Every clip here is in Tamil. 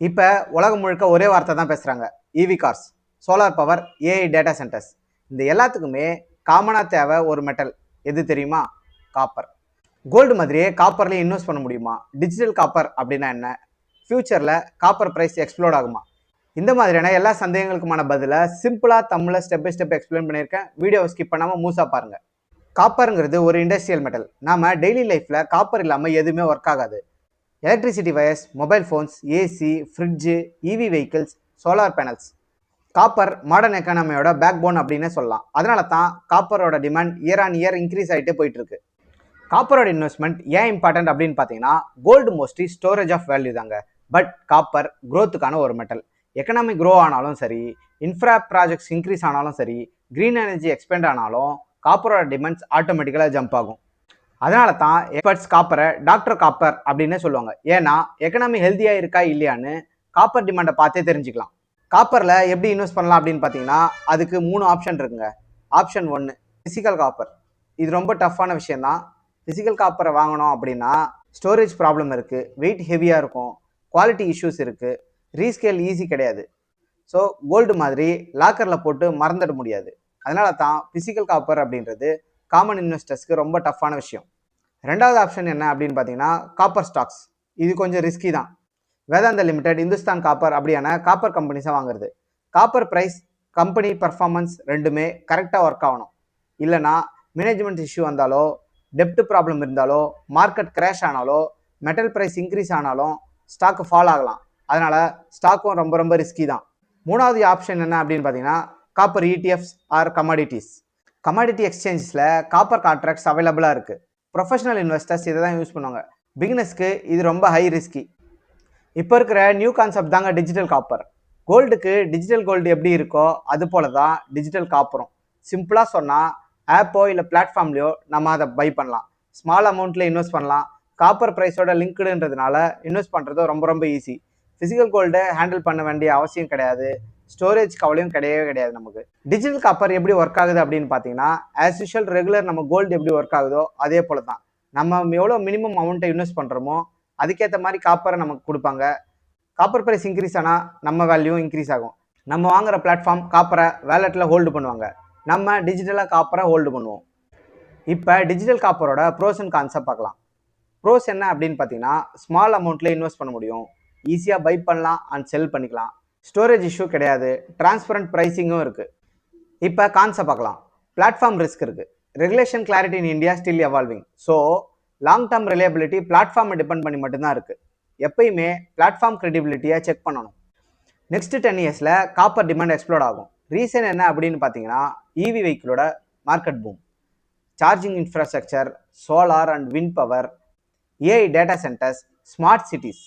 இப்போ உலகம் முழுக்க ஒரே வார்த்தை தான் பேசுகிறாங்க EV cars solar power AI data centres இந்த எல்லாத்துக்குமே காமனாக தேவை ஒரு மெட்டல் எது தெரியுமா? காப்பர் கோல்டு மாதிரியே காப்பர்லேயும் இன்வெஸ்ட் பண்ண முடியுமா? டிஜிட்டல் காப்பர் அப்படின்னா என்ன? ஃப்யூச்சரில் காப்பர் ப்ரைஸ் எக்ஸ்ப்ளோட் ஆகுமா? இந்த மாதிரியான எல்லா சந்தேகங்களுக்குமான பதிலை சிம்பிளாக தமிழில் ஸ்டெப் பை ஸ்டெப் எக்ஸ்பிளைன் பண்ணியிருக்கேன். வீடியோவை ஸ்கிப் பண்ணாமல் மூசாக பாருங்கள் காப்பருங்கிறது ஒரு இண்டஸ்ட்ரியல் மெட்டல் நாம் டெய்லி லைஃப்பில் காப்பர் இல்லாமல் எதுவுமே ஒர்க் ஆகாது. Electricity wires mobile phones AC fridge EV vehicles solar panels copper modern எக்கானமியோட backbone அப்படின்னு சொல்லலாம். அதனால தான் காப்பரோட demand year on year increase ஆகிட்டே போயிட்டு இருக்கு. காப்பரோட இன்வெஸ்ட்மெண்ட் ஏன் இம்பார்ட்டன்ட் அப்படின்னு பார்த்தீங்கன்னா gold mostly storage of value தாங்க. பட் காப்பர் க்ரோத்துக்கான ஒரு மெட்டல் எக்கனாமி க்ரோ ஆனாலும் சரி இன்ஃப்ரா ப்ராஜெக்ட்ஸ் இன்க்ரீஸ் ஆனாலும் சரி க்ரீன் எனர்ஜி எக்ஸ்பெண்ட் ஆனாலும் காப்பரோட டிமாண்ட்ஸ் ஆட்டோமேட்டிக்கலாக ஜம்ப் ஆகும். அதனால தான் எக்ஸ்பர்ட்ஸ் காப்பரை டாக்டர் காப்பர் அப்படின்னு சொல்லுவாங்க. ஏன்னா எக்கனாமி ஹெல்த்தியாக இருக்கா இல்லையான்னு காப்பர் டிமாண்டை பார்த்தே தெரிஞ்சுக்கலாம். காப்பரில் எப்படி இன்வெஸ்ட் பண்ணலாம் அப்படின்னு பார்த்தீங்கன்னா அதுக்கு மூணு ஆப்ஷன் இருக்குங்க. ஆப்ஷன் ஒன்று ஃபிசிக்கல் காப்பர் இது ரொம்ப டஃப்பான விஷயந்தான் ஃபிசிக்கல் காப்பரை வாங்கினோம் அப்படின்னா ஸ்டோரேஜ் ப்ராப்ளம் இருக்குது வெயிட் ஹெவியாக இருக்கும் குவாலிட்டி இஷ்யூஸ் இருக்குது ரீஸ்கேல் ஈஸி கிடையாது. ஸோ கோல்டு மாதிரி லாக்கரில் போட்டு மறந்துட முடியாது. அதனால தான் ஃபிசிக்கல் காப்பர் அப்படின்றது காமன் இன்வெஸ்டர்ஸ்க்கு ரொம்ப டஃப்பான விஷயம். ரெண்டாவது ஆப்ஷன் என்ன அப்படின்னு பார்த்தீங்கன்னா காப்பர் ஸ்டாக்ஸ் இது கொஞ்சம் ரிஸ்கி தான். வேதாந்த லிமிடெட் இந்துஸ்தான் காப்பர் அப்படியான காப்பர் கம்பெனிஸாக வாங்குறது. காப்பர் ப்ரைஸ் கம்பெனி பர்ஃபார்மன்ஸ் ரெண்டுமே கரெக்டாக ஒர்க் ஆகணும். இல்லைனா மேனேஜ்மெண்ட் இஷ்யூ வந்தாலோ டெப்ட் ப்ராப்ளம் இருந்தாலோ மார்க்கெட் கிராஷ் ஆனாலோ மெட்டல் ப்ரைஸ் இன்க்ரீஸ் ஆனாலும் ஸ்டாக்கு ஃபால் ஆகலாம். அதனால் ஸ்டாக்கும் ரொம்ப ரொம்ப ரிஸ்கி தான். மூணாவது ஆப்ஷன் என்ன அப்படின்னு பார்த்தீங்கன்னா copper ETFs or commodities commodity எக்ஸ்சேஞ்சஸில் copper contracts அவைலபிளாக இருக்குது ப்ரொஃபஷனல் இன்வெஸ்டர்ஸ் இதை தான் யூஸ் பண்ணுவாங்க. பிகினஸ்க்கு இது ரொம்ப ஹை ரிஸ்கி இப்போ இருக்கிற நியூ கான்செப்ட் தாங்க டிஜிட்டல் காப்பர் கோல்டுக்கு டிஜிட்டல் கோல்டு எப்படி இருக்கோ அது போல தான் டிஜிட்டல் காப்பரும் சிம்பிளாக சொன்னால் ஆப்போ இல்லை பிளாட்ஃபார்ம்லையோ நம்ம அதை பை பண்ணலாம். ஸ்மால் அமௌண்ட்டில் இன்வெஸ்ட் பண்ணலாம். காப்பர் ப்ரைஸோட லிங்க்டுன்றதுனால இன்வெஸ்ட் பண்ணுறது ரொம்ப ரொம்ப ஈஸி ஃபிசிக்கல் கோல்டை ஹேண்டில் பண்ண வேண்டிய அவசியம் கிடையாது. ஸ்டோரேஜ் கவலையும் கிடையவே கிடையாது நமக்கு. டிஜிட்டல் காப்பர் எப்படி ஒர்க் ஆகுது அப்படின்னு பார்த்தீங்கன்னா ஆஸ் யூஷுவல் ரெகுலர் நம்ம கோல்டு எப்படி ஒர்க் ஆகுதோ அதே போல தான் நம்ம எவ்வளோ மினிமம் அமௌண்ட்டை இன்வெஸ்ட் பண்ணுறோமோ அதுக்கேற்ற மாதிரி காப்பரை நமக்கு கொடுப்பாங்க. காப்பர் ப்ரைஸ் இன்க்ரீஸ் ஆனால் நம்ம வேல்யூ இன்க்ரீஸ் ஆகும். நம்ம வாங்குற பிளாட்ஃபார்ம் காப்பரை வேலெட்டில் ஹோல்டு பண்ணுவாங்க. நம்ம டிஜிட்டலாக காப்பரை ஹோல்டு பண்ணுவோம். இப்போ டிஜிட்டல் காப்பரோட ப்ரோஸ் அண்ட் கான்செப்ட் பார்க்கலாம். ப்ரோஸ் என்ன அப்படின்னு பார்த்தீங்கன்னா ஸ்மால் அமௌண்ட்டில் இன்வெஸ்ட் பண்ண முடியும். ஈஸியாக பை பண்ணலாம் அண்ட் செல் பண்ணிக்கலாம். ஸ்டோரேஜ் இஷ்யூ கிடையாது. டிரான்ஸ்பரண்ட் ப்ரைஸிங்கும் இருக்குது இப்போ கான்செப்ட் பார்க்கலாம். பிளாட்ஃபார்ம் ரிஸ்க் இருக்குது regulation clarity in India still evolving so long term reliability பிளாட்ஃபார்மை depend பண்ணி மட்டும்தான் இருக்குது எப்பயுமே பிளாட்ஃபார்ம் கிரெடிபிலிட்டியை செக் பண்ணணும். நெக்ஸ்ட் டென் இயர்ஸில் காப்பர் டிமாண்ட் எக்ஸ்ப்ளோர் ஆகும். ரீசன் என்ன அப்படின்னு பார்த்தீங்கன்னா EV வெஹிக்கிளோட market boom charging infrastructure solar and wind power AI data centres smart cities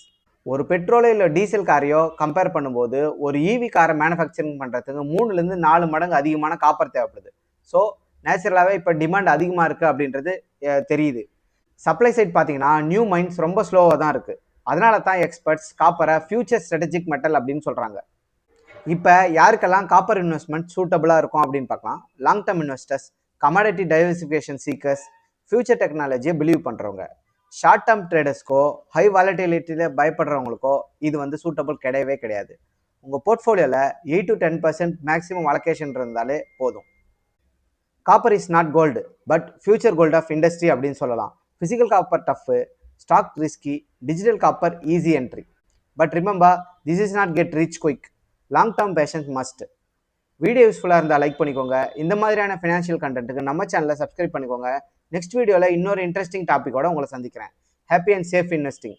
ஒரு பெட்ரோலோ இல்லை டீசல் காரையோ கம்பேர் பண்ணும்போது ஒரு இவி காரை மேனுஃபேக்சரிங் பண்ணுறதுக்கு மூணுலேருந்து நாலு மடங்கு அதிகமான காப்பர் தேவைப்படுது. ஸோ நேச்சுரலாகவே இப்போ டிமாண்ட் அதிகமாக இருக்குது அப்படின்றது தெரியுது. சப்ளை சைட் பார்த்தீங்கன்னா நியூ மைன்ஸ் ரொம்ப ஸ்லோவாக தான் இருக்குது அதனால தான் எக்ஸ்பர்ட்ஸ் காப்பரை ஃபியூச்சர் ஸ்ட்ராட்டஜிக் மெட்டல் அப்படின்னு சொல்கிறாங்க இப்போ யாருக்கெல்லாம் காப்பர் இன்வெஸ்ட்மெண்ட் சூட்டபுளாக இருக்கும் அப்படின்னு பார்க்கலாம். Long term investors commodity diversification seekers future டெக்னாலஜியை பிலீவ் பண்ணுறவங்க ஷார்ட் டேர்ம் ட்ரேடர்ஸ்க்கோ ஹை வாலட்டிலிட்டியில் பயப்படுறவங்களுக்கோ இது வந்து சூட்டபுள் கிடையவே கிடையாது. உங்கள் போர்ட்ஃபோலியோவில் eight to ten percent maximum allocation இருந்தாலே போதும். Copper is not gold but future gold of industry அப்படின்னு சொல்லலாம். Physical copper tough stock risky digital copper easy entry but remember this is not get rich quick long term patience must video யூஸ்ஃபுல்லாக இருந்தால் லைக் பண்ணிக்கோங்க. இந்த மாதிரியான ஃபினான்ஷியல் கண்டென்ட்டுக்கு நம்ம சேனலை சப்ஸ்கிரைப் பண்ணிக்கோங்க. நெக்ஸ்ட் வீடியோவில் இன்னொரு இன்ட்ரெஸ்டிங் டாப்பிக்கோட உங்களை சந்திக்கிறேன். Happy and safe investing